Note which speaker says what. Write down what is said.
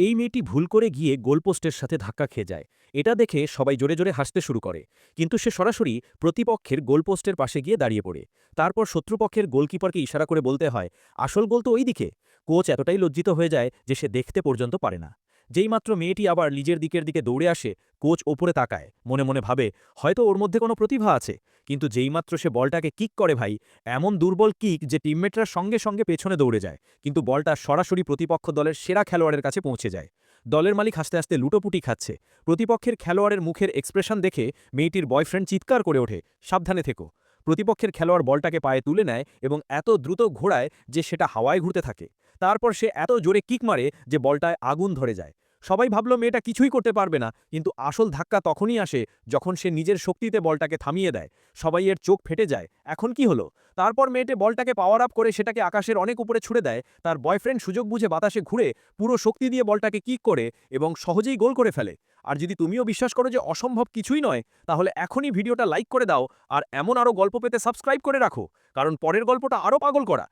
Speaker 1: এই মেয়েটি ভুল করে গিয়ে গোলপোস্টের সাথে ধাক্কা খেয়ে যায়। এটা দেখে সবাই জোরে জোরে হাসতে শুরু করে। কিন্তু সে সরাসরি প্রতিপক্ষের গোলপোস্টের পাশে গিয়ে দাঁড়িয়ে পড়ে। তারপর শত্রুপক্ষের গোলকিপারকে ইশারা করে বলতে হয়, আসল গোল তো ওই দিকে কোচ এতটাই লজ্জিত হয়ে যায় যে সে দেখতে পর্যন্ত পারে না। যেইমাত্র মেয়েটি আবার নিজের দিকের দিকে দৌড়ে আসে, কোচ ওপরে তাকায়, মনে মনে ভাবে, হয়তো ওর মধ্যে কোনো প্রতিভা আছে। কিন্তু যেইমাত্র সে বলটাকে কিক করে ভাই, এমন দুর্বল কিক যে টিমমেটরা সঙ্গে সঙ্গে পেছনে দৌড়ে যায়, কিন্তু বলটা সরাসরি প্রতিপক্ষ দলের সেরা খেলোয়াড়ের কাছে পৌঁছে যায়। দলের মালিক হাসতে হাসতে লুটোপুটি খাচ্ছে। প্রতিপক্ষের খেলোয়াড়ের মুখের এক্সপ্রেশন দেখে মেয়েটির বয়ফ্রেন্ড চিৎকার করে ওঠে, সাবধানে থেকো। প্রতিপক্ষের খেলোয়াড় বলটাকে পায়ে তুলে নেয় এবং এত দ্রুত ঘোড়ায় যে সেটা হাওয়ায় ঘুরতে থাকে। তারপর সে এত জোরে কিক মারে যে বলটায় আগুন ধরে যায়। সবাই ভাবল, মেয়েটা কিছুই করতে পারবে না। কিন্তু আসল ধাক্কা তখনই আসে যখন সে নিজের শক্তিতে বলটাকে থামিয়ে দেয়। সবাই এর চোখ ফেটে যায়। এখন কি হলো? তারপর মেয়েটে বলটাকে পাওয়ার আপ করে সেটাকে আকাশের অনেক উপরে ছুড়ে দেয়। তার বয়ফ্রেন্ড সুযোগ বুঝে বাতাসে ঘুরে পুরো শক্তি দিয়ে বলটাকে কিক করে এবং সহজেই গোল করে ফেলে। আর যদি তুমিও বিশ্বাস করো যে অসম্ভব কিছুই নয়, তাহলে এখনই ভিডিওটা লাইক করে দাও আর এমন আরও গল্প পেতে সাবস্ক্রাইব করে রাখো, কারণ পরের গল্পটা আরও পাগল করা।